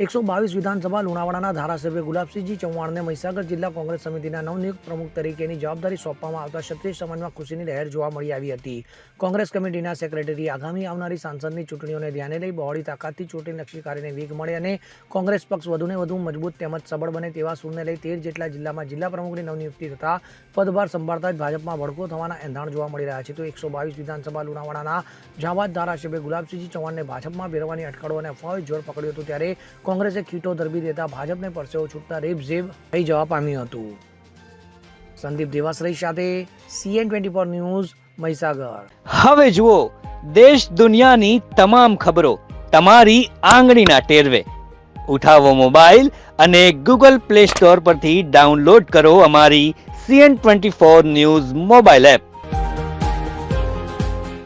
એકસો બાવીસ વિધાનસભા લુણાવાડાના ધારાસભ્ય ગુલાબસિંહજી ચૌહાણને મહીસાગર જિલ્લા કોંગ્રેસ સમિતિના નવનિયુક્ત પ્રમુખ તરીકેની જવાબદારી સોંપવામાં આવતા ક્ષત્રિય સમાજમાં ખુશીની લહેર જોવા મળી આવી હતી. કોંગ્રેસ કમિટીના સેક્રેટરી આગામી આવનારી સાંસદની ચૂંટણીઓને ધ્યાને લઈ બહોળી તાકાતથી ચૂંટણી નક્કી કાર્યને વેગ મળે અને કોંગ્રેસ પક્ષ વધુને વધુ મજબૂત તેમજ સબળ બને તેવા સૂરને લઈ તેર જેટલા જિલ્લામાં જિલ્લા પ્રમુખની નવનિયુક્તિ તથા પદભાર સંભાળતા જ ભાજપમાં ભડકો થવાના એંધાણ જોવા મળી રહ્યા છે. તો એકસો બાવીસ વિધાનસભા લુણાવાડાના જાવાદ ધારાસભ્ય ગુલાબસિંહજી ચૌહાણને ભાજપમાં ભેરવાની અટકળો અને અફવાઓએ જોર પકડ્યું હતું ત્યારે કોંગ્રેસે ખીટો ધરબી દેતા ભાજપને પરસેવો છૂટતા રેબઝેબ થઈ જવા પામ્યું હતું. સંદીપ દેવાશ્રય સાથે CN twenty four news Mahisagar. હવે જુઓ, દેશ દુનિયાની તમામ ખબરો તમારી આંગળીના ટેરવે. ઉઠાવો મોબાઈલ અને ગૂગલ પ્લે સ્ટોર પરથી ડાઉનલોડ કરો અમારી CN twenty four news mobile app.